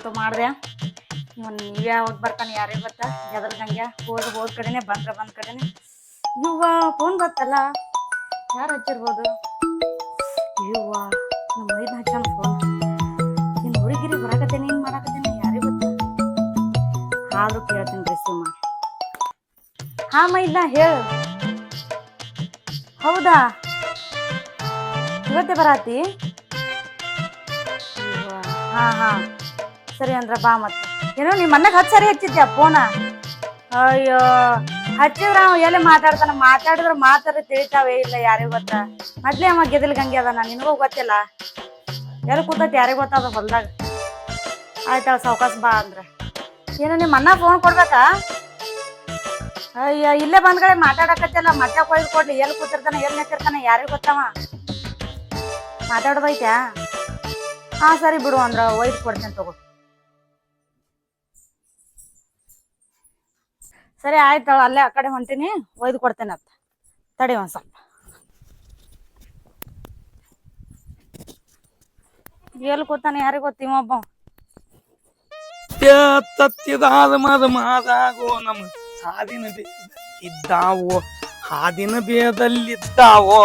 ಅಂತೂ ಮಾಡಿದೆ. ಇವನ್ ನೀವ್ ಯಾವಾಗ ಬರ್ತಾನೆ ಯಾರೇ ಗೊತ್ತಾ? ಎದ್ರದಂಗೆ ಹೋದ ಹೋದ ಕಡೆನೆ ಬಂದ್ರ ಬಂದ ಕಡೆನೆ. ಇವ್ವ ಫೋನ್ ಬರ್ತಲ್ಲ ಯಾರು ಹಚ್ಚಿರ್ಬೋದು? ಇವ್ವ ನಮ್ಮ ಐದು ಹಚ್ಚಾನ ಫೋನ್ ಇನ್ ಹುಡುಗಿರಿ ಬರಾಕತ್ತೇನೆ ಏನ್ ಮಾಡಾಕತ್ತೇನೆ, ಯಾರಿಗೆ ಗೊತ್ತ? ಆದ್ರೂ ಕೇಳ್ತೀನಿ ರಿಸೀವ್ ಮಾಡಿ. ಹಾ ಮೈದ ಹೇಳು. ಹೌದಾ? ಇವತ್ತೇ ಬರಾತಿ? ಹಾ ಹಾ. ಸರಿ ಅಂದ್ರ ಬಾ ಮತ್ತೆ ಏನೋ ನಿಮ್ಮ ಮನೆಗೆ ಹತ್ತು ಸರಿ ಹಚ್ಚಿದ್ಯಾ ಫೋನ? ಅಯ್ಯೋ, ಹಚ್ಚಿದ್ರ ಅವ ಎಲ್ಲಿ ಮಾತಾಡ್ತಾನ? ಮಾತಾಡಿದ್ರ ಮಾತಾಡ ತಿಳಿತಾವೇ ಇಲ್ಲ ಯಾರಿಗೂ ಗೊತ್ತ? ಮೊದ್ಲೇ ಅಮ್ಮ ಗೆದಲ್ ಗಂಗೆ ಅದಾನ, ನಿನಗೂ ಗೊತ್ತಿಲ್ಲ? ಎಲ್ಲಿ ಕೂತೈತಿ ಯಾರಿಗೂ ಗೊತ್ತಾದ ಹೊಲ್ದಾಗ? ಆಯ್ತಾಳ, ಸಾವ್ಕಾಸ್ ಬಾ ಅಂದ್ರ. ಏನೋ ನಿಮ್ಮ ಅಣ್ಣ ಫೋನ್ ಕೊಡ್ಬೇಕಾ? ಅಯ್ಯ, ಇಲ್ಲೇ ಬಂದ್ ಕಡೆ ಮಾತಾಡಕತ್ತಿಲ್ಲ ಮತ್ತೆ ಕೊಯ್ದು ಕೊಡ್ಲಿ. ಎಲ್ಲಿ ಕೂತಿರ್ತಾನ, ಎಲ್ಲಿ ನಿಂತಿರ್ತಾನ ಯಾರಿಗೂ ಗೊತ್ತವ? ಮಾತಾಡೋದೈತ್ಯಾ? ಹಾ, ಸರಿ ಬಿಡು ಅಂದ್ರ, ಒಯ್ದು ಕೊಡ್ತೇನೆ ತಗೋ. ಸರಿ ಆಯ್ತು ಅಲ್ಲೇ ಆ ಕಡೆ ಹೊಂಟೀನಿ, ಒಯ್ದು ಕೊಡ್ತೇನೆ ಅತ್ತ. ತಡಿ ಒಂದ್ ಸ್ವಲ್ಪ. ಎಲ್ಲಿ ಕೂತಾನೆ, ಯಾರಿಗೆ ಗೊತ್ತೀವ ಒಬ್ಬ? ತತ್ತಿದಾದ ಮದ ಮಾದಾಗೋ ನಮ್ಮ ಬೇದ ಇದ್ದಾವೋ, ಹಾದಿನ ಬೇದಲ್ಲಿದ್ದಾವೋ,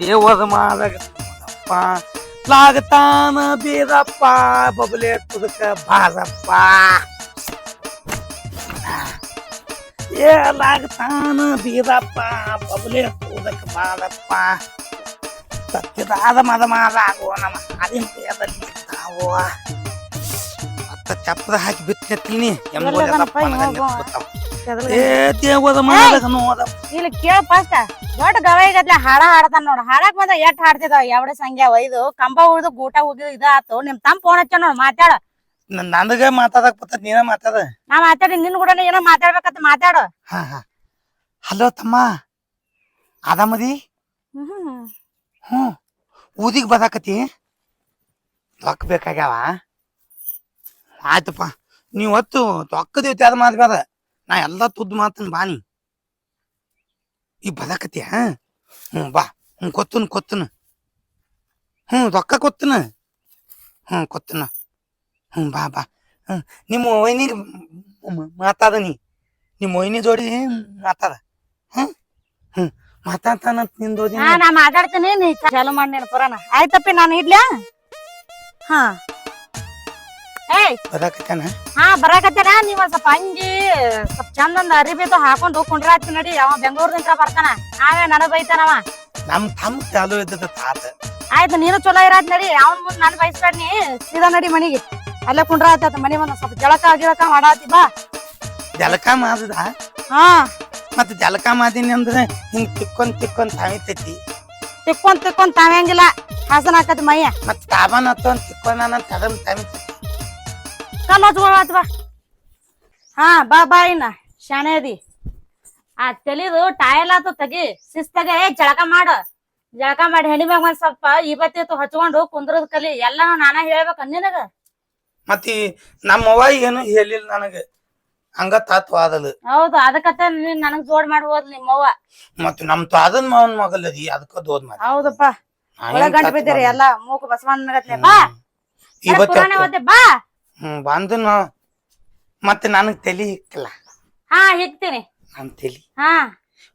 ದೇವದ ಮಾದಪ್ಪ ಲಾಗತಾನ ಬೇದಪ್ಪ, ಬಬಲೇ ಕುದಕ ಬಾರಪ್ಪ ಏ ಬೀದಪ್ಪ ಬಬಲಿ ಕೂದಕ್ಕೆ ಬಾದಪ್ಪ ಬಾರಪ್ಪ ತತ್ತಿದಾದ ಮದ ಮಾದಾಗೋ ನಮ್ಮ ಹಾದಿನ ಬೇದಲ್ಲಿದ್ದಾವೋ ಅತ್ತ ಚಪ್ಪದ ಹಾಕಿ ಬಿತ್ತೀನಿ ಇಲ್ಲಿ ಕೇಳ ಫಸ್ಟ್ ದೊಡ್ಡ ಗವಾಯಿಗತ್ಲೆ ಹಾಡ ಹಾಡತಾನ ನೋಡ. ಹಾಡಕ್ ಬಂದ ಎಟ್ ಹಾಡ್ತಿದಾವ ಎರಡು ಸಂಖ್ಯಾ ಒಯ್ದು ಕಂಬ ಉಳಿದು ಗೂಟ ಹೋಗಿದ್ ಇದಾತು. ನಿಮ್ ತಮ್ಮ ಫೋನ್ ಹಚ್ಚ ನೋಡ್ ಮಾತಾಡ. ನನಗ ಮಾತಾಡಕ್ ಬರ್ತದ ನೀನ ಮಾತಾಡ. ನಾ ಮಾತಾಡಿ ನಿನ್ ಕೂಡ ಏನೋ ಮಾತಾಡ್ಬೇಕಂತ ಮಾತಾಡು. ಹಾ ಹಾ. ಹಲೋ ತಮ್ಮ ಆದಾಮದಿ? ಹ್ಞೂ. ಊದಿಗ್ ಬದಾಕತಿ ರೊಕ್ಕ ಬೇಕಾಗ್ಯಾವ? ಆಯ್ತಪ್ಪ ನೀವು ಹೊತ್ತು ರೊಕ್ಕ ದೇವತೆ ಅದ ಮಾತ್ಬೇಡ ನಾ ಎಲ್ಲ ತುದ್ದು ಮಾತನ್ ಬಾನಿ ಈಗ ಬದಾಕತಿ ಹಾ? ಹ್ಞೂ ಬಾ. ಹ್ಞೂ ಕೊತ್ತನು ಕೊತ್ತನು. ಹ್ಞೂ ರೊಕ್ಕ ಕೊತ್ತನ. ಹ್ಞೂ ಕೊತ್ತನ. ಹ್ಞೂ ಬಾ ಬಾ. ಹ್ಞೂ ನಿಮ್ಮ ವೈನಿ ಮಾತಾದ ನೀ. ನಿಮ್ಮ ವೈನಿ ಜೋಡಿ ಮಾತಾದ ಹ್ಞೂ ಹ್ಞೂ ಮಾತಾಡ್ತಾನಂತ ನಿಂದು ಹಾ ನಾ ಮಾತಾಡ್ತೀನಿ. ನೀ ಚಾಲು ಮಾಡಿ ನೀನು ಪುರಾಣ. ಆಯ್ತಪ್ಪಿ ನಾನು ಇಡ್ಲ? ಹಾ. ಏಯ್. ಬದಾಕತ್ತಾನ ಹಾ ಬರಾಕತ್ತಾರ ನೀವ್ ಒಂದ್ ಸ್ವಲ್ಪ ಅಂಗಿ ಸ್ವಲ್ಪ ಚಂದಂದ ಅರಿಬಿದು ಹಾಕೊಂಡು ಕುಂಡ್ರಾತಿ ನಡಿ. ಅವ ಬೆಂಗಳೂರಿನಿಂದ ಬರ್ತಾನ. ಆವೇ ನನಗ್ ಬೈತಾನವ ನಮ್ ತಮ್ಮ ಚಾಲು ಇದ್ದದ ತಾತ. ಆಯ್ತು ನೀನು ಚಲೋ ಇರಾತ್ ನಡಿ. ಅವನ್ ಮುಂದ್ ನನ್ ಬಯಸ್ಬೇಡ ನೀ. ಸೀದಾ ನಡಿ ಮನಿಗೆ. ಅಲ್ಲೇ ಕುಂಡ್ರ ಆತ ಮನೆ ಒಂದ್ ಸ್ವಲ್ಪ ಜಳಕ ಗಿಳಕ ಮಾಡಾತಿ ಬಾ. ಜಲಕ ಮಾದದ? ಹಾ. ಮತ್ತ ಜಲಕ ಮಾದಿನಿ ಅಂದ್ರೆ ಹಿಂಗ್ ತಿಕ್ಕೊಂಡ್ ತಿಕ್ಕೊಂಡ್ ತಾವಿತೈತಿ? ತಿಕ್ಕೊಂಡ್ ತಿಕ್ಕೊಂಡ್ ತಾವಂಗಿಲ್ಲ. ಹಾಸನ ಹಾಕತ್ ಮೈಯ. ಮತ್ತ ತಾಬನ್ ಹತ್ತೊಂದ್ ತಿಕ್ಕೊಂಡ್ ನಾನು ತಾವಿತೈತಿ ಕಲ್ ಹಚ್ಕೊಳತ್ ಬಾ. ಹಾ ಬಾ ಬಾ ಇನ್ನ. ಶಾಣೆ ಅದಿ. ಆ ತಲಿದು ಟಾಯಲ್ ಆತು ತಗಿ. ಶಿಸ್ತಾಗೆ ಏ ಜಳಕ ಮಾಡ. ಜಳಕ ಮಾಡಿ ಹೆಣಿ ಮ್ಯಾಗ ಒಂದ್ ಸ್ವಲ್ಪ ಇವತ್ತಿತ್ತು ಹಚ್ಕೊಂಡು ಕುಂದ್ರದ ಕಲಿ. ಎಲ್ಲಾನು ನಾನ ಹೇಳ್ಬೇಕ ನಿನಗ. ಮತ್ತ ನಮ್ಮ ಅವ್ವ ಏನು ಹೇಳಿಲ್ಲ ನನಗೆ. ಹಂಗ ತತ್ವ ಆದಲ್ ಹೌದು ಅದಕ್ಕತ್ತ ನೀನ್ ನನಗ್ ಜೋಡ್ ಮಾಡಿ ಹೋದ್ ನಿಮ್ಮವ್ವ ಮತ್ತ ನಮ್ ತಾದನ್ ಮಾವನ್ ಮಗಲ್ಲದಿ ಅದಕ್ಕ ದೋದ್ ಮಾಡ ಹೌದಪ್ಪ. ಒಳಗಂಟ್ ಬಿದ್ದೀರಿ ಎಲ್ಲಾ ಮೂಕು ಬಸವಣ್ಣಗತ್ಲೆ ಬಾ. ಪುರಾಣ ಬಾ. ಹ್ಮ್ ಬಂದನ. ಮತ್ತೆ ನನಗ್ ತಲಿ ಇಕ್ಕಲ್ಲ ಹಾ ಹಿಕ್ತೀನಿ. ನನ್ ತಲಿ. ಹಾ.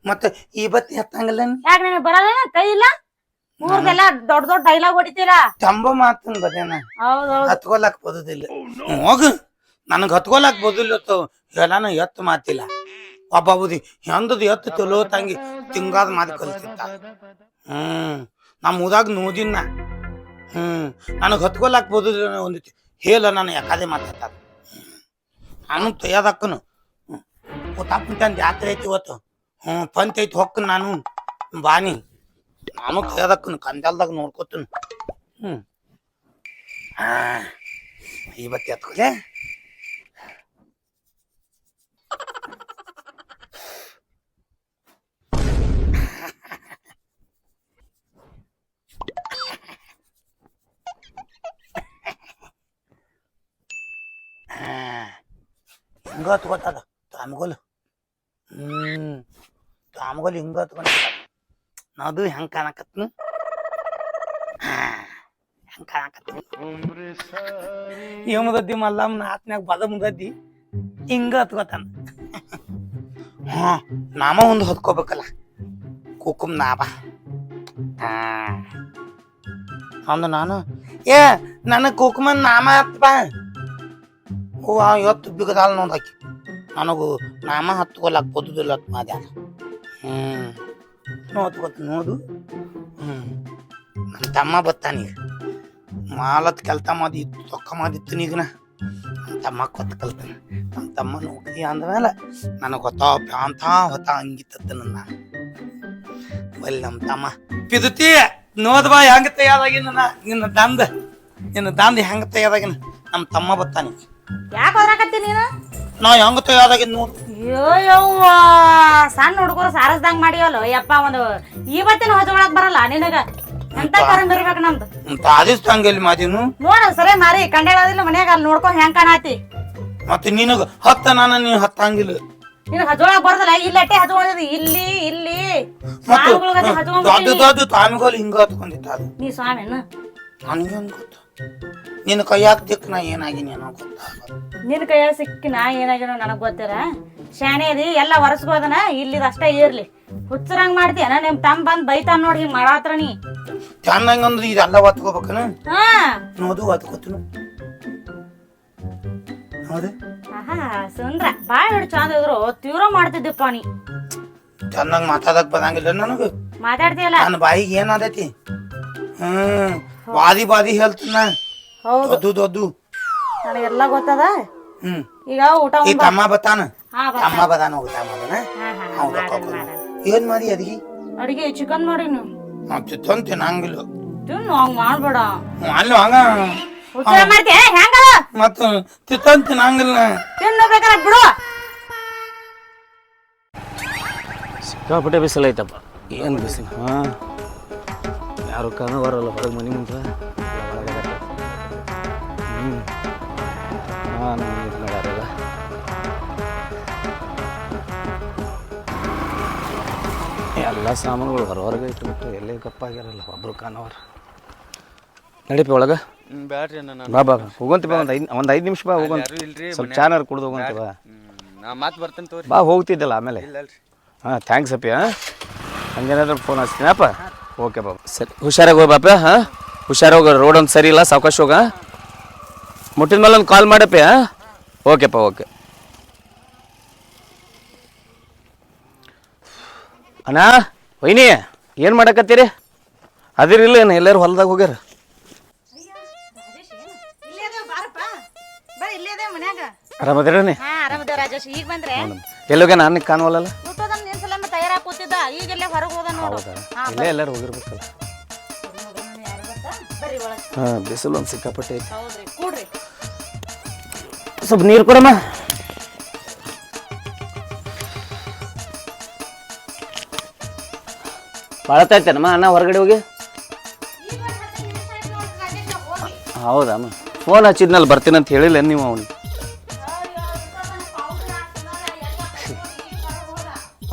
ಮತ್ತೆ ಇವತ್ತು ಎತ್ತಂಗಿಲ್ಲ ಯಾಕೆ ನನಗೆ ಬರಲ್ಲ ಕೈ ಇಲ್ಲ? ಊರ್ದೆಲ್ಲ ದೊಡ್ಡ ದೊಡ್ಡ ಡೈಲಾಗ್ ಹೊಡಿತೀರಾ? ತಂಬ ಮಾತನ್ ಬದೇನ. ಹೌದೌದು. ಹತ್ಕೊಲಕ್ ಬದುದಿಲ್ಲ. ಹೋಗು. ನನಗ್ ಹತ್ಕೊಲಕ್ ಬದುದಿಲ್ಲ ಎಲ್ಲಾನು ಎತ್ತು ಮಾತಿಲ್ಲ. ಒಬ್ಬ ಬುದಿ ಎಂದದು ಎತ್ತು ಚಲೋ ತಂಗಿ ತಿಂಗಾದ ಮಾತು ಕಲ್ತಿತ್ತ ಹ್ಮ್. ನಮ್ಮ ಊದಾಗ ನೋದಿನ ಹ್ಮ್. ನನಗ್ ಹತ್ಕೊಲಕ್ ಬದುದಿಲ್ಲ ಒಂದಿತ್ತು ಹೇಳ ನಾನು ಯಾಕಾದೆ ಮಾತಾಡ್ತಾರ. ನಾನು ತಯ್ಯದಕ್ಕನು ಉತ್ತಾಪಂತ ಜಾತ್ರೆ ಐತಿ ಇವತ್ತು. ಹ್ಮ್. ಪಂತ ಐತಿ ಹೊಕ್ಕ ನಾನು. ಬಾನಿ. ನಾನು ತಯ್ಯದಕ್ಕನು ಕಂದಲ್ದಾಗ ನೋಡ್ಕೋತೀನಿ. ಹ್ಮ್. ಆ, ಇವತ್ತು ಎತ್ಕೊಲೆ ಹಿಂಗ ಹತ್ಕೋತದ ತಾಮ್ಗೋಲು. ಹ್ಮ್ ತಾಮ್ಗೋಲು ಹಿಂಗ ಹತ್ಕೊಂಡ ನದು ಹೆಂಗೆ ಕಾಣಕತ್ನು? ಹೆಂಗೆ ಕಾಣಕತ್ನು? ಏ ಮುದದ್ದಿ ಮಲ್ಲಮ್ಮ? ನಾತ್ನ್ಯಾಗ ಬದ ಮುದದ್ದಿ ಹಿಂಗ ಹತ್ಕೋತಾನ. ಹಾ ನಾಮ ಒಂದು ಹೊತ್ಕೋಬೇಕಲ್ಲ. ಕುಕುಮ್ ನಾಭ ಅಂದ ನಾನು, ಏ ನನಗೆ ಕುಕುಮ ನಾಮ ಹತ್ತಪ್ಪ ಆ ಇವತ್ತು ಬಿಗದಾಲ್ ನೋಡಾಕಿ ನನಗೂ ನಾಮ ಹತ್ಕೊಲಕ್ ಬದುದಿಲ್ಲ ಮಾದ್ಯಾನ. ಮಾದ್ಯಾನ ಹ್ಮ್ ಗೊತ್ತು ನೋಡು. ಹ್ಮ್. ನನ್ನ ತಮ್ಮ ಬತ್ತಾನೀಗ ಮಾಲತ್ ಕೆಲ್ತ ಮಾದಿ ತೊಕ್ಕ ಮಾದಿತ್ತು ನೀಗನ ನಮ್ಮ ತಮ್ಮ ಕೊತ್ತ ಕಲ್ತಾನ. ನಮ್ಮ ತಮ್ಮ ನೋಡಿ ಅಂದಮೇಲೆ ನನಗೆ ಗೊತ್ತಾ ಪ್ಯಾಂತ ಹೊತ್ತ ಹಂಗಿತ್ತ ನನ್ನ. ಬಲ್ಲಿ ನಮ್ಮ ತಮ್ಮ. ಪಿದುತಿ ನೋದ್ಬಾ ಹೆಂಗ ತಯಾರಾಗಿ ನಾ. ನಿನ್ನ ದಂದ ನಿನ್ನ ದಂದ ಹೆಂಗ ತಯಾರಾಗಿನ ನಮ್ಮ ತಮ್ಮ ಬತ್ತಾನೆ ಯಾಕೆ ಹೋದ್ರಾಕತ್ತಿ ನೀನು? ನಾ ಹೆಂಗ ತಯಾರಾಗಿ ನೋಡ್. ಅಯ್ಯೋ ಯವ್ವ. ಸಣ್ಣ ಹುಡುಗರು ಸಾರಸ್ದಂಗ್ ಮಾಡಿವಲ್ಲ ಯಪ್ಪ ಒಂದು ಇವತ್ತಿನ ಹೊಜಗೊಳಕ್ ಬರಲ್ಲ ನಿನಗ. ಎಂತ ಕರಂಗ್ ಇರ್ಬೇಕು ನಮ್ದು? ತಾದಿಸ್ ತಂಗೆಲ್ಲಿ ಮಾದಿನು? ನೋಡ ಸರಿ ಮಾರಿ. ಕಂಡೇಳದಿಲ್ಲ ಮನ್ಯಾಗ ಅಲ್ಲಿ ನೋಡ್ಕೊ ಹೆಂಗ್ ಕಾಣಾತಿ. ಮತ್ತೆ ನಿನಗ ಹತ್ತ ನಾನು ನೀನು ಹತ್ತಂಗಿಲ್ಲ ನಿನ್ ಹಜ್ಕೊಳಕ್ ಬರ್ದಲ್ಲ. ಇಲ್ಲ ಅಟ್ಟೆ ಹಚ್ಕೊಂಡಿದ್ದಿ ಇಲ್ಲಿ ಇಲ್ಲಿ. ಮತ್ತೆ ಸ್ವಾಮಿಗಳ್ಗತೆ ದೊಡ್ಡ ಹಚ್ಕೊಂಡ್ಬಿಟ್ಟಿನಿ. ದೊಡ್ಡ ಹಿಂಗ ಹತ್ಕೊಂಡಿತ್ತ ಅದು. ನೀ ಸ್ವಾಮಿನ? ನನಗೇನು ಗೊತ್ತು? ನಿನ್ನ ಕೈಯಾಗ ದಿಕ್ ನಾ ಏನಾಗಿನಿ ಏನೋ ಗೊತ್ತಾಗ ನಿನ್ ಕೈಯ ಸಿಕ್ಕಿ ನಾ ಏನಾಗಿನೋ ನನಗ್ ಗೊತ್ತಿರ ಶಾಣೆ ಅದಿ ಎಲ್ಲ ಒರೆಸ್ಬೋದನ ಇಲ್ಲಿದ ಅಷ್ಟೇ ಇರ್ಲಿ. ಹುಚ್ಚರಂಗ್ ಮಾಡ್ತೀಯನ ನಿಮ್ ತಮ್ಮ ಬಂದ್ ಬೈತಾನ ನೋಡಿ ಹಿಂಗ್ ಮಾಡಾತ್ರ ನೀ. ಚೆನ್ನಂಗ್ ಅಂದ್ರೆ ಇದೆಲ್ಲ ಒತ್ಕೋಬೇಕನ? ಹಾ. ನೋದು ಒತ್ಕೋತೀನಿ. ಆಹಾ ಸುಂದ್ರ ಬಾಳ್ ಹಿಡ್ ಚಂದ ಇದ್ರು ತೀವ್ರ ಮಾಡ್ತಿದ್ದಪ್ಪ ನೀ. ಚೆನ್ನಾಗಿ ಮಾತಾಡಕ್ ಬರಂಗಿಲ್ಲ ನನಗ. ಮಾತಾಡ್ತೀಯಲ್ಲ? ನನ್ನ ಬಾಯಿಗೆ ಏನಾದೈತಿ ಹ್ಮ್ ಬಾದಿ ಬಾದಿ ಹೇಳ್ತೀನ ಹೌದು. ಅದು ನನಗೆಲ್ಲ ಗೊತ್ತದ? ಹ್ಮ್. ಈಗ ಊಟ ಈ ತಮ್ಮ ಬತ್ತಾನ ತಮ್ಮ ಬದಾನ ಹೋಗುತ್ತಾ ಮಾಡೋಣ ಮಾಡೋಣ. ಏನ್ ಮಾಡಿ ಅದಿಗೆ ಅಡಿಗೆ ಚಿಕನ್ ಮಾಡಿ ನೀವು? ನಾವು ತಿಂತ ತಿನ್ನಂಗಿಲ್ಲ ತಿನ್ನು ಹಂಗ್ ಮಾಡ್ಬೇಡ. ಹ್ಮ್, ಅಲ್ಲಿ ಹಂಗ. ಹುಚ್ಚ ಮಾಡ್ತೀಯ? ಹೆಂಗದ ಮತ್ತ ತಿಂತ ತಿನ್ನಂಗಿಲ್ಲ ತಿನ್ನು ಬಿಡು. ಸಿಕ್ಕಾಪಟ್ಟೆ ಬಿಸಿಲು ಐತಪ್ಪ. ಏನು ಬಿಸಿಲು? ಹಾಂ. ಯಾರು ಕಾಣ ಬರಲ್ಲ ಹೊರಗೆ ಮನೆ ಮುಂದೆ. ಹ್ಞೂ ಹಾಂ ಎಲ್ಲ ಸಾಮಾನುಗಳು ಹೊರ ಹೊರಗೆ ಇಟ್ಬಿಟ್ಟು ಎಲ್ಲೇ ಕಪ್ಪಾಗ್ಯಾರಲ್ಲ ಒಬ್ರು ಕಾಣವರ ನಡೀಪಿ ಒಳಗೆ? ಬ್ಯಾಡ್ರಿ ಬಾ ಬಾ ಹೋಗಂತಿ ಬಾ ಒಂದು ಐದು ಒಂದು ಐದು ನಿಮಿಷ ಬಾ ಹೋಗಂತ ಸ್ವಲ್ಪ ಚಾನರ್ ಕುಡ್ದು ಹೋಗಂತಿ ಬಾ. ನಾ ಮಾತ್ ಬರ್ತೇನೆ ತೋರಿ ಬಾ ಹೋಗ್ತಿದ್ದಲ್ಲ ಆಮೇಲೆ. ಹಾಂ ಥ್ಯಾಂಕ್ಸ್ ಅಪ್ಪಿ ಹಾಂ. ಹಂಗೇನಾದ್ರೂ ಫೋನ್ ಹಚ್ತೀನಪ್ಪ ಓಕೆ ಬಾಬಾ ಸರಿ. ಹುಷಾರಾಗಿ ಹೋಗಿ ಬಾಪ ಹಾಂ. ಹುಷಾರಾಗಿ ಹೋಗಿ ರೋಡ್ ಒಂದು ಸರಿ ಇಲ್ಲ ಸಾವಕಾಶ ಹೋಗ. ಮುಟ್ಟಿದ ಮೇಲೆ ಒಂದು ಕಾಲ್ ಮಾಡಪ್ಪ ಹಾಂ. ಓಕೆಪ್ಪ ಓಕೆ ಅಣ್ಣ ವೈನಿ ಏನು ಮಾಡಕತ್ತೀರಿ? ಅದಿರಿಲ್ಲ ಏನು ಎಲ್ಲರೂ ಹೊಲ್ದಾಗ ಹೋಗ್ಯಾರ. ಆರಾಮದಿರನಿ ಹಾ ಆರಾಮದೇವ್ ರಾಜೇಶ್ ಈಗ ಬಂದ್ರೆ? ಎಲ್ಲೋಗ್ಯ ನಾನು ಕಾಣುವಲ್ಲ ಊಟದನ್ನ ನಿನ್ ಸಲ ತಯಾರಾಗಿ ಕೂತಿದ್ದ ಈಗೆಲ್ಲೇ ಹೊರಗೆ ಹೋದ ನೋಡು. ಇಲ್ಲೇ ಎಲ್ಲರೂ ಹೋಗಿರ್ಬೇಕಲ್ಲ? ಹಾಂ ಬಿಸಿಲು ಒಂದು ಸಿಕ್ಕಾಪಟ್ಟೆ ಐತಿ. ಹೌದ್ರಿ ಕೂಡ್ರಿ. ಸ್ವಲ್ಪ ನೀರು ಕೊಡಮ್ಮ. ಬಾಳತೈತೇನಮ್ಮ ಅಣ್ಣ ಹೊರಗಡೆ ಹೋಗಿ. ಹೌದಮ್ಮ ಫೋನ್ ಹಚ್ಚಿದ್ನಲ್ಲಿ ಬರ್ತೀನಿ ಅಂತ ಹೇಳಿಲ್ಲ ನೀವು ಅವನಿಗೆ.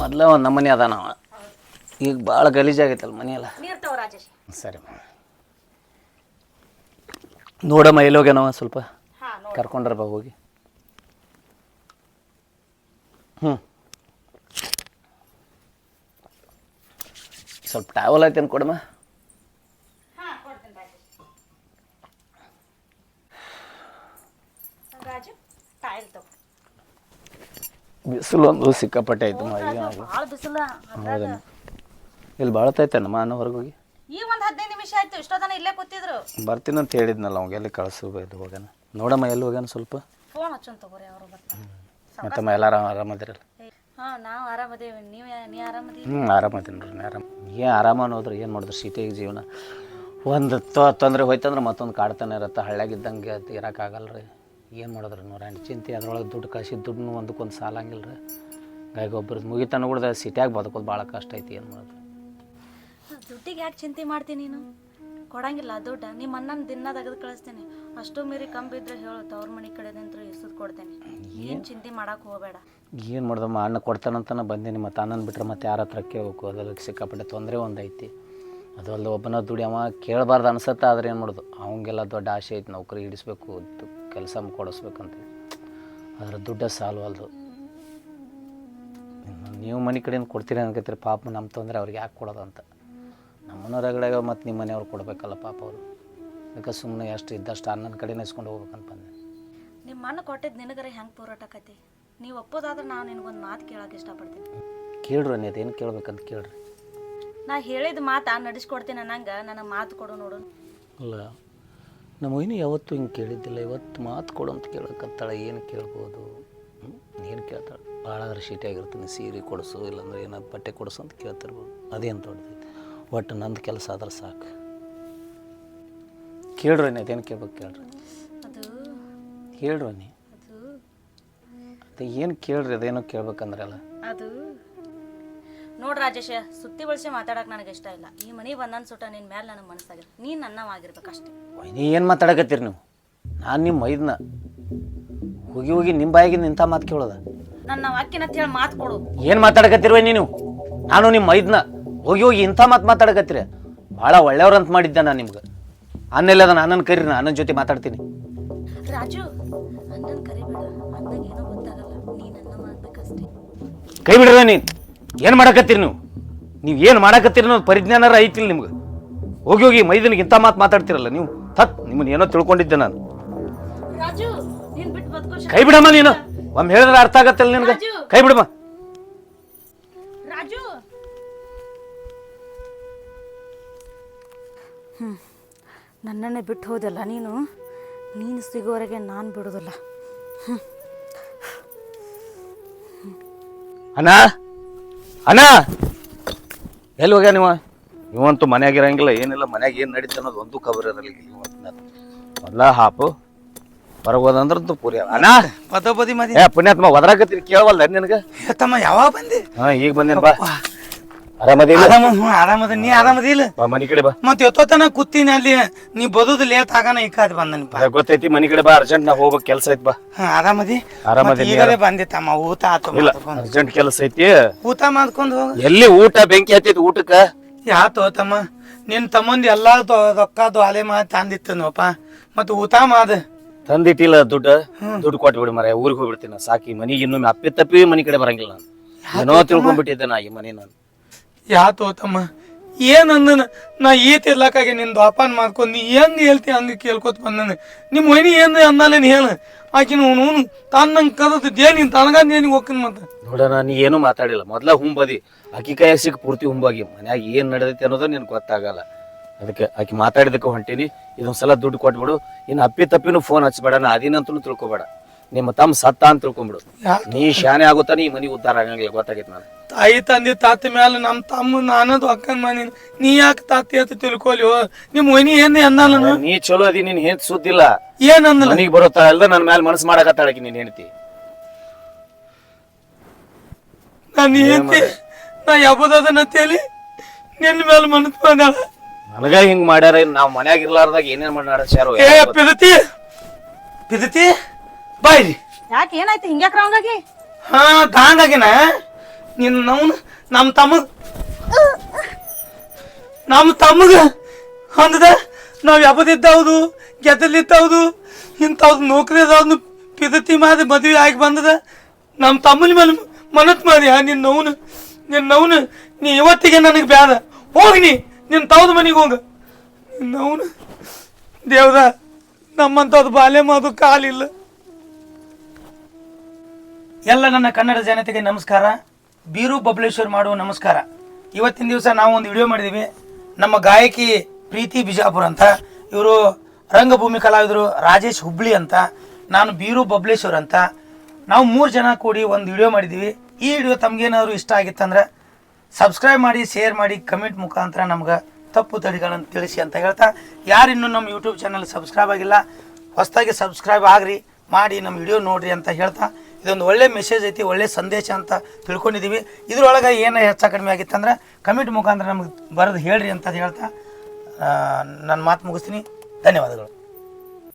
ಮೊದಲೇ ಒಂದು ನಮ್ಮನೆ ಅದ ನಾವು ಈಗ ಭಾಳ ಗಲೀಜಾಗೈತಲ್ಲ ಮನೆಯೆಲ್ಲ. ಸರಿ ನೋಡಮ್ಮ ಎಲ್ಲೋಗ್ಯಾನವ ಸ್ವಲ್ಪ? ಹಾ ನೋಡಿ. ಬಾ ಹೋಗಿ. ಹ್ಞೂ ಸ್ವಲ್ಪ ಟಾವಲ್ ಐತೇನು ಕೊಡಮ್ಮ. ಬಿಸಿಲು ಒಂದು ಸಿಕ್ಕಾಪಟ್ಟೆ ಆಯ್ತು ಭಾಳ ಇಲ್ಲಿ ಬಾಳತೈತೇನಮ್ಮ ಅನ್ನ ಹೊರಗೆ ಹೋಗಿ ಈಗ ಒಂದು ಹದಿನೈದು ನಿಮಿಷ ಆಯ್ತು ಇಷ್ಟೊತ್ತನ ಇಲ್ಲೇ ಕೂತಿದ್ರು. ಬರ್ತೀನಿ ಅಂತ ಹೇಳಿದ್ನಲ್ಲ ಅವಾಗ ಎಲ್ಲಿ ಕಳಿಸು ಎಲ್ಲಿ ಹೋಗ್ಯಾನ ನೋಡಮ್ಮ ಎಲ್ಲಿ ಹೋಗ್ಯಾನ ಸ್ವಲ್ಪ? ಫೋನ್ ಹಚ್ಚೋನ್ ತಗೋರಿ ಅವರು ಬರ್ತಾರೆ. ಮತ್ತಮ್ಮ ಎಲ್ಲಾರ ಆರಾಮದಿರಲ್ಲ ಹಾ ನಾವು ಆರಾಮದೇವಿ ನೀವು ನೀ ಆರಾಮದಿ? ಹ್ಞೂ ಆರಾಮದೀನಿ ರೀ ಆರಾಮ ಏನು ಆರಾಮ ಅನ್ನೋದ್ರಿ ಏನು ಮಾಡಿದ್ರು? ಸೀತೆಗೆ ಜೀವನ. ಒಂದು ತೊಂದರೆ ಹೋಯ್ತಂದ್ರೆ ಮತ್ತೊಂದು ಕಾಡ್ತಾನೆ ಇರುತ್ತೆ. ಹಳ್ಳ್ಯಾಗಿದ್ದಂಗೆ ಅದು ಇರೋಕ್ಕಾಗಲ್ಲ ರೀ ಏನು ಮಾಡಿದ್ರು ನೂರೆಂಟು ಚಿಂತೆ ಅದ್ರೊಳಗೆ ದುಡ್ಡು ಕಾಸಿ ದುಡ್ಡು ಒಂದಕ್ಕೊಂದು ಸಾಲಂಗಿಲ್ಲ ರೀ ಗಾಯ ಒಬ್ಬರದ್ದು ಮುಗಿತನ ಕೂಡ ಸಿಟ್ಯಾಗ ಬದುಕೋದು ಭಾಳ ಕಷ್ಟ ಐತಿ ಏನು ಮಾಡೋದು ದುಡ್ಡಿಗೆ ಯಾಕೆ ಚಿಂತೆ ಮಾಡ್ತೀನಿ ನೀನು? ಕೊಡಂಗಿಲ್ಲ ದುಡ್ಡು. ನಿಮ್ಮ ಅಣ್ಣನ ದಿನ ತೆಗೆದು ಕಳಿಸ್ತೀನಿ. ಅಷ್ಟು ಮೀರಿ ಕಮ್ಮಿ ಇದ್ರೆ ಹೇಳು ತವ್ರ ಮನೆ ಕಡೆದಂತ್ರ ಇಸದ್ ಕೊಡ್ತೇನೆ. ಏನು? ಚಿಂತೆ ಮಾಡಕ್ ಹೋಗಬೇಡ. ಏನು ಮಾಡ್ದಮ್ಮ? ಅಣ್ಣ ಕೊಡ್ತಾನಂತನ ಬಂದೀನಿ ಮತ್ತು ಅಣ್ಣನ ಬಿಟ್ರೆ ಮತ್ತೆ ಯಾರ ಹತ್ರ ಕೇಳಬೇಕು? ಅದಕ್ಕೆ ಸಿಕ್ಕಾಪಟ್ಟೆ ತೊಂದರೆ ಒಂದೈತಿ. ಅದಲ್ಲ ಅದು ಅಲ್ಲದೆ ಒಬ್ಬನ ದುಡಿಯವ ಕೇಳಬಾರ್ದು ಅನ್ಸತ್ತೆ ಆದ್ರೆ ಏನು ಮಾಡೋದು? ಅವಂಗೆಲ್ಲ ದೊಡ್ಡ ಆಸೆ ಐತಿ ನೌಕರಿ ಹಿಡಿಸ್ಬೇಕು ಕೆಲಸ ಕೊಡಿಸ್ಬೇಕಂತ. ಅದ್ರ ದುಡ್ಡ ಸಾಲ್ವಲ್ದು ನೀವು ಮನೆ ಕಡೆಯಿಂದ ಕೊಡ್ತೀರಿ ಅನ್ಕತ್ತೀರಿ. ಪಾಪ ನಮ್ಮ ತೊಂದರೆ ಅವ್ರಿಗೆ ಯಾಕೆ ಕೊಡೋದಂತ ಅಂತ. ನಮ್ಮನವ್ರಗಳಾಗ ಮತ್ತು ನಿಮ್ಮ ಮನೆಯವ್ರು ಕೊಡಬೇಕಲ್ಲ ಪಾಪ ಅವರು. ಅದಕ್ಕೆ ಸುಮ್ಮನೆ ಎಷ್ಟು ಇದ್ದಷ್ಟು ಅನ್ನದ ಕಡೆನೇ ಇಸ್ಕೊಂಡು ಹೋಗ್ಬೇಕಂತ ಬಂದೆ. ನಿಮ್ಮ ಮಣ್ಣು ಕೊಟ್ಟಿದ್ದು ನಿನಗರೆ ಹೆಂಗೆ ಪೂರಾಟಕತಿ ನೀವು ಒಪ್ಪೋದಾದ್ರೆ ನಾನು ನಿನಗೊಂದು ಮಾತು ಕೇಳೋಕೆ ಇಷ್ಟಪಡ್ತೀನಿ. ಕೇಳ್ರಿ ಅನ್ನೋದು ಏನು ಕೇಳ್ಬೇಕಂತ ಕೇಳ್ರಿ. ನಾ ಹೇಳಿದ ಮಾತು ನಡೆಸ್ಕೊಡ್ತೀನಿ ಅನ್ನಂಗೆ ನನಗೆ ಮಾತು ಕೊಡು ನೋಡು. ಅಲ್ಲ ನಮ್ಮ ವೈನಿ ಯಾವತ್ತೂ ಹಿಂಗೆ ಕೇಳಿದ್ದಿಲ್ಲ. ಇವತ್ತು ಮಾತು ಕೊಡು ಅಂತ ಕೇಳಕತ್ತಾಳೆ ಏನು ಕೇಳ್ಬೋದು? ಏನು ಕೇಳ್ತಾಳೆ? ಭಾಳ ಶೀಟಿಯಾಗಿರ್ತೀನಿ ಸೀರೆ ಕೊಡಿಸು ಇಲ್ಲಾಂದ್ರೆ ಏನಾದ್ರು ಬಟ್ಟೆ ಕೊಡಿಸು ಅಂತ ಕೇಳ್ತಿರ್ಬೋದು. ಅದೇನು ದೊಡ್ಡದೈತಿ ಒಟ್ಟು ನಂದು ಕೆಲಸ ಆದ್ರೆ ಸಾಕು. ಕೇಳ್ರಿ ನೀ ಅದೇನು ಕೇಳ್ಬೇಕು ಕೇಳ್ರಿ. ಅದು ಹೇಳ್ರಿ ನೀ ಅದು ಏನು ಕೇಳ್ರಿ ಅದೇನೋ ಕೇಳ್ಬೇಕಂದ್ರಲ್ಲ. ಅದು ನೋಡ್ ರಾಜೇಶ ಸುತ್ತಿ ಬಳಸಿ ಮಾತಾಡಕ್ಕೆ ನನಗೆ ಇಷ್ಟ ಇಲ್ಲ. ಈ ಮನೆ ಬಂದನ್ ಸುಟ ನಿನ್ನ ಮೇಲೆ ನನಗೆ ಮನಸ್ಸಾಗಿರ ನೀನ್ ನನ್ನವಾಗಿರ್ಬೇಕಷ್ಟೇ ನೀ ಏನು ಮಾತಾಡಕತ್ತೀರಿ ನೀವು? ನಾನು ನಿಮ್ಮ ಮೈದ್ನ ಹೋಗಿ ಹೋಗಿ ನಿಮ್ಮ ಬಾಯಿಗೆ ನಿಂತ ಮಾತು ಕೇಳೋದ. ನನ್ನ ವಾಕ್ಯನ ಹೇಳಿ ಮಾತು ಕೊಡು. ಏನು ಮಾತಾಡಕತ್ತಿರುವ ನೀನು? ನಾನು ನಿಮ್ಮ ಮೈದ್ನ ಹೋಗಿ ಹೋಗಿ ಇಂಥ ಮಾತು ಮಾತಾಡಕತ್ತೀರಿ? ಭಾಳ ಒಳ್ಳೆಯವ್ರಂತ ಮಾಡಿದ್ದೆ ನಾನು ನಿಮ್ಗೆ. ಅದನ್ನ ಅಣ್ಣನ ಕರೀರಿ ನಾನು ಅಣ್ಣನ ಜೊತೆ ಮಾತಾಡ್ತೀನಿ. ರಾಜು ಅಣ್ಣನ ಕರಿಬೇಡ. ಅಣ್ಣಗೆ ಏನೋ ಗೊತ್ತಾಗಲ್ಲ. ನೀ ನನ್ನ ಮಾಡ್ಬೇಕಷ್ಟೇ ಕೈ ಬಿಡ್ರಿ ನೀನು. ಏನು ಮಾಡಕತ್ತೀರಿ ನೀವು? ನೀವು ಏನು ಮಾಡಕತ್ತೀರಿ ಅನ್ನೋದು ಪರಿಜ್ಞಾನರ ಐತಿಲ್ಲ ನಿಮ್ಗೆ. ಹೋಗಿ ಹೋಗಿ ಮೈದನಿಗೆ ಇಂಥ ಮಾತು ಮಾತಾಡ್ತಿರಲ್ಲ ನೀವು? ತತ್ ನಿಮ್ಮನ್ನ ಏನೋ ತಿಳ್ಕೊಂಡಿದ್ದೆ ನಾನು. ರಾಜು ನೀನ್ ಬಿಟ್ಟು ಬದುಕೋ ಕೈ ಬಿಡಮ್ಮ ನೀನು. ಒಮ್ಮೆ ಹೇಳಿದ್ರೆ ಅರ್ಥ ಆಗತ್ತಲ್ಲ ನಿನ್ಗೆ. ಕೈ ಬಿಡಮ್ಮ. ಹ್ಞೂ ನನ್ನನ್ನೇ ಬಿಟ್ಟು ಹೋದಲ್ಲ ನೀನು? ನೀನು ಸಿಗೋವರೆಗೆ ನಾನು ಬಿಡೋದಲ್ಲ. ಅಣ್ಣ? ಅಣ್ಣ? ಎಲ್ಲಿ ಹೋಗ್ಯ ನೀವು? ಇವಂತೂ ಮನ್ಯಾಗ ಇರಂಗಿಲ್ಲ ಏನಿಲ್ಲ ಮನ್ಯಾಗ ಏನು ನಡೀತ ಅನ್ನೋದು ಒಂದು ಖಬರ್ ಇರಲ್ಲ ಮೊದಲ ಹಾಪು ಹೊರಗೆ ಹೋದಂದ್ರಂತೂ ಪೂರಿ ಅಣ್ಣ? ಪದ ಪದಿ ಮದಿ. ಏ ಪುಣ್ಯಾತ್ಮ ಒದರಾಕತ್ತೀರಿ ಕೇಳವಲ್ಲ ನಿನಗೆ? ತಮ್ಮ ಯಾವಾಗ ಬಂದಿ? ಹಾ ಈಗ ಬಂದೇನ್ ಬಾ. ಆರಾಮದಿ ಆರಾಮ ಹ್ಞೂ ಆರಾಮದ. ನೀ ಆರಾಮದಿಲ್ಲ ಬಾ ಮನಿ ಕಡೆ ಬಾ. ಮತ್ತೆ ಎತ್ತೋತನ ಕೂತೀನಿ ಅಲ್ಲಿ. ನೀ ಬದುದು ಲೇಟ್ ಆಗಾನ ಈ ಕಾದ್ ಬಂದನಪ್ಪ. ಅದೇ ಗೊತ್ತೈತಿ? ಮನಿ ಕಡೆ ಬಾ ಅರ್ಜೆಂಟ್ ನಾ ಹೋಗ್ಬೇಕು ಕೆಲಸ ಐತಿ ಬಾ. ಹಾ ಆರಾಮದಿ? ಆರಾಮದಿ, ನೀ ಈಗಲೇ ಬಂದೆ ತಮ್ಮ ಊಟ ಆತು ಇಲ್ಲ ಮಾಡ್ಕೊಂಡ್. ಅರ್ಜೆಂಟ್ ಕೆಲಸ ಐತಿ. ಊಟ ಮಾಡ್ಕೊಂಡು ಹೋಗ. ಎಲ್ಲಿ ಊಟ ಬೆಂಕಿ ಹತ್ತೈತಿ ಊಟಕ್ಕ? ಯಾತೋ ತಮ್ಮ ನಿನ್ ತಮ್ಮಂದ್ ಎಲ್ಲಾ ದೊ- ರೊಕ್ಕ ದ್ವಾಲೆ ಮಾಡಿ ತಂದಿತ್ತನಪ್ಪ ಮತ್ ಊಟ ಮಾದ ತಂದಿಟ್ಟಿಲ್ಲ ದುಡ್ಡು? ದುಡ್ಡು ಕೊಟ್ಟು ಬಿಡಿ ಮರ ಊರಿಗೆ ಹೋಗ್ಬಿಡ್ತೀನಿ ನಾ ಸಾಕಿ. ಮನಿಗೆ ಇನ್ನೊಮ್ಮೆ ಅಪ್ಪಿ ತಪ್ಪಿ ಮನಿ ಕಡೆ ಬರಂಗಿಲ್ಲ ನಾನು. ಏನೋ ತಿಳ್ಕೊಂಡ್ಬಿಟ್ಟಿದ್ದೆ ನಾ ಈ ಮನೆ ನಾನು. ಯಾತೋ ತಮ್ಮ ಏನ್ ಅಂದನ ನಾ ಈ ಇರ್ಲಕ್ಕಾಗೆ ನಿನ್ ದ್ವಾಪಾನ್ ಮಾಡ್ಕೊಂಡ್ ನೀ ಹೆಂಗ್ ಹೇಳ್ತಿ ಹಂಗ ಕೇಳ್ಕೊತ ಬಂದನ? ನಿಮ್ ಮನಿ ಏನ್ ಅಂದಾಲೇನ್ ಹೇಳ? ಆಕಿನ ಅವನು ತನ್ನಂಗ್ ದೇ ನೀನ್ ತನಗ ಏನಿಗೆ ಹೋಗ್ತೀನಿ ಮತ್ತೆ? ನೋಡೋಣ ನೀ ಏನು ಮಾತಾಡಿಲ್ಲ. ಮೊದ್ಲ ಹುಂಬದಿ. ಆಕಿ ಕೈ ಸಿಕ್ಕ ಪೂರ್ತಿ ಹುಂಬಾಗಿ. ಮನ್ಯಾಗ ಏನ್ ನಡೆದೈತಿ ಅನ್ನೋದು ನಿನ್ ಗೊತ್ತಾಗಲ್ಲ. ಅದಕ್ಕೆ ಆಕಿ ಮಾತಾಡಿದಕ್ಕೆ ಹೊಂಟೀನಿ. ಇದೊಂದ್ಸಲ ದುಡ್ಡು ಕೊಟ್ಬಿಡು. ಇನ್ನು ಅಪ್ಪಿ ತಪ್ಪಿನೂ ಫೋನ್ ಹಚ್ಚಬೇಡ ನಾ ಅದಿನಂತೂ ತಿಳ್ಕೊಬೇಡ. ನಿಮ್ಮ ತಮ್ಮ ಸತ್ತ ಅಂತ ತಿಳ್ಕೊಂಬಿಡು ನೀ ಶಾನೆ ಆಗುತ್ತಾನೆ ಈ ಮನಿ ಉದ್ಧಾರ ಆಗಂಗಿಲ್ಲ ಗೊತ್ತಾಗೈತೆ ನಾನು ತಾಯಿ ತಂದೆ ತಾತ ಮ್ಯಾಲ ನಮ್ಮ ತಮ್ಮ ನಾನದು ಅಕ್ಕನ್ ಮನಿ. ನೀ ಯಾಕೆ ತಾತಿ ಅಂತ ತಿಳ್ಕೊಲಿ ನಿಮ್ಮ ನಿಮ್ ಮನಿ ಏನ್ ಅಂದಲ್ಲ ನೀ ಚಲೋ ಅದಿ ನೀನ್ ಹೆಂತ್ ಸುದ್ದಿಲ್ಲ ಏನ್ ಅಂದಲ್ಲ ಮನಿಗೆ ಬರುತ್ತಾ ಅಲ್ದ ನನ್ನ ಮೇಲೆ ಮನಸ್ಸು ಮಾಡಕತ್ತಾಳಕಿ ನೀನ್ ಹೆಂಡತಿ. ನಾನು ಹೆಂಡತಿ? ನಾ ಯಾವ್ದದನ್ನ ತೇಲಿ ನಿನ್ನ ಮೇಲೆ ಮನಸ್ ಬಂದಾಳ ನನಗ ಹಿಂಗ್ ಮಾಡ್ಯಾರ ನಾವ್ ಮನ್ಯಾಗ ಇರ್ಲಾರ್ದಾಗ ಏನೇನ್ ಮಾಡಿ ನಡೆಸ್ಯಾರೋ ಏ ಪಿದತಿ! ಪಿದತಿ! ಬಾಯ್ರಿ. ಯಾಕೆ ಏನಾಯ್ತು? ಹಿಂಗ್ಯಾಕ್ರ ಹಂಗಾಗಿ ಹಾ ದಾಂಗಾಗಿನ ನಿನ್ ನವ್ನ ನಮ್ ತಮ್ಮಗ ನಮ್ ತಮ್ಮಗ ಅಂದದ ನಾವ್ ಯಾವದಿದ್ದವ್ದು ಗೆದ್ದಲಿದ್ದವ್ದು ಇಂಥವ್ದು ನೌಕರಿ ಅದಾವ್ದು ಪಿದತಿ ಮಾಡಿ ಮದ್ವೆ ಆಗಿ ಬಂದದ. ನಮ್ ತಮ್ಮನ ಮೇಲೆ ಮನತ್ ಮಾಡಿ ನಿನ್ ನವ್ನ ನಿನ್ ನೀ ಇವತ್ತಿಗೆ ನನಗೆ ಬ್ಯಾಡ. ಹೋಗಿ ನೀ ನಿನ್ ತವ್ದ ಮನೆಗೆ ಹೋಗ. ನಿನ್ನ ನೌನು ದೇವ್ದ ನಮ್ಮಂಥದ್ದು ಬಾಲ್ಯ ಮಾದು ಕಾಲಿಲ್ಲ. ಎಲ್ಲ ನನ್ನ ಕನ್ನಡ ಜನತೆಗೆ ನಮಸ್ಕಾರ. ಬೀರು ಬಬ್ಲೇಶ್ವರ್ ಮಾಡುವ ನಮಸ್ಕಾರ. ಇವತ್ತಿನ ದಿವಸ ನಾವು ಒಂದು ವಿಡಿಯೋ ಮಾಡಿದ್ದೀವಿ ನಮ್ಮ ಗಾಯಕಿ ಪ್ರೀತಿ ಬಿಜಾಪುರ ಅಂತ. ಇವರು ರಂಗಭೂಮಿ ಕಲಾವಿದರು ರಾಜೇಶ್ ಹುಬ್ಳಿ ಅಂತ. ನಾನು ಬೀರು ಬಬ್ಲೇಶ್ವರ್ ಅಂತ. ನಾವು ಮೂರು ಜನ ಕೂಡಿ ಒಂದು ವಿಡಿಯೋ ಮಾಡಿದ್ದೀವಿ ಈ ವಿಡಿಯೋ ತಮಗೇನಾದ್ರು ಇಷ್ಟ ಆಗಿತ್ತಂದ್ರೆ ಸಬ್ಸ್ಕ್ರೈಬ್ ಮಾಡಿ, ಶೇರ್ ಮಾಡಿ, ಕಮೆಂಟ್ ಮುಖಾಂತರ ನಮ್ಗೆ ತಪ್ಪು ತಡಿಗಳನ್ನು ತಿಳಿಸಿ ಅಂತ ಹೇಳ್ತಾ ಯಾರಿನ್ನೂ ನಮ್ಮ ಯೂಟ್ಯೂಬ್ ಚಾನಲ್ ಸಬ್ಸ್ಕ್ರೈಬ್ ಆಗಿಲ್ಲ, ಹೊಸದಾಗಿ ಸಬ್ಸ್ಕ್ರೈಬ್ ಆಗ್ರಿ, ಮಾಡಿ ನಮ್ಮ ವಿಡಿಯೋ ನೋಡ್ರಿ ಅಂತ ಹೇಳ್ತಾ ಇದೊಂದು ಒಳ್ಳೆ ಮೆಸೇಜ್ ಐತಿ, ಒಳ್ಳೆ ಸಂದೇಶ ಅಂತ ತಿಳ್ಕೊಂಡಿದ್ದೀವಿ ಇದ್ರೊಳಗೆ ಏನು ಹೆಚ್ಚು ಕಡಿಮೆ ಆಗಿತ್ತಂದ್ರೆ ಕಮಿಟ್ ಮುಖಾಂತರ ನಮಗೆ ಬರೆದು ಹೇಳ್ರಿ ಅಂತ ಹೇಳ್ತಾ ನನ್ನ ಮಾತು ಮುಗಿಸ್ತೀನಿ. ಧನ್ಯವಾದಗಳು.